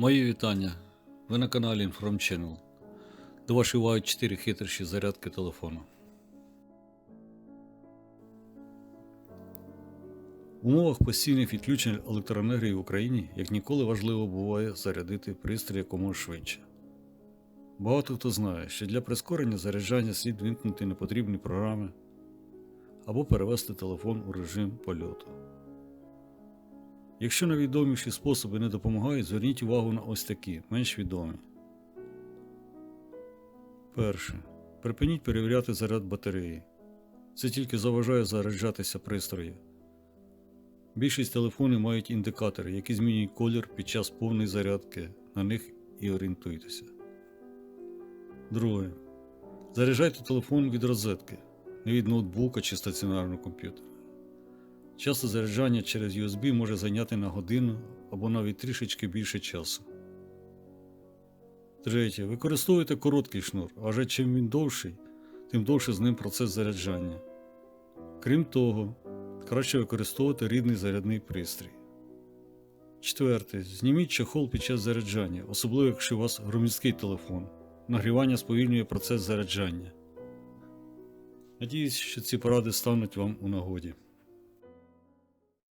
Мої вітання. Ви на каналі Inform Channel. До вашої уваги 4 хитрощі зарядки телефону. В умовах постійних відключень електроенергії в Україні як ніколи важливо буває зарядити пристрій якомога швидше. Багато хто знає, що для прискорення заряджання слід вимкнути непотрібні програми або перевести телефон у режим польоту. Якщо найвідоміші способи не допомагають, зверніть увагу на ось такі, менш відомі. Перше. Припиніть перевіряти заряд батареї. Це тільки заважає заряджатися пристрою. Більшість телефонів мають індикатори, які змінюють колір під час повної зарядки. На них і орієнтуйтеся. Друге. Заряджайте телефон від розетки, не від ноутбука чи стаціонарного комп'ютера. Часто заряджання через USB може зайняти на годину або навіть трішечки більше часу. Третє. Використовуйте короткий шнур, адже чим він довший, тим довше з ним процес заряджання. Крім того, краще використовувати рідний зарядний пристрій. Четверте. Зніміть чохол під час заряджання, особливо якщо у вас громіський телефон. Нагрівання сповільнює процес заряджання. Надіюсь, що ці поради стануть вам у нагоді.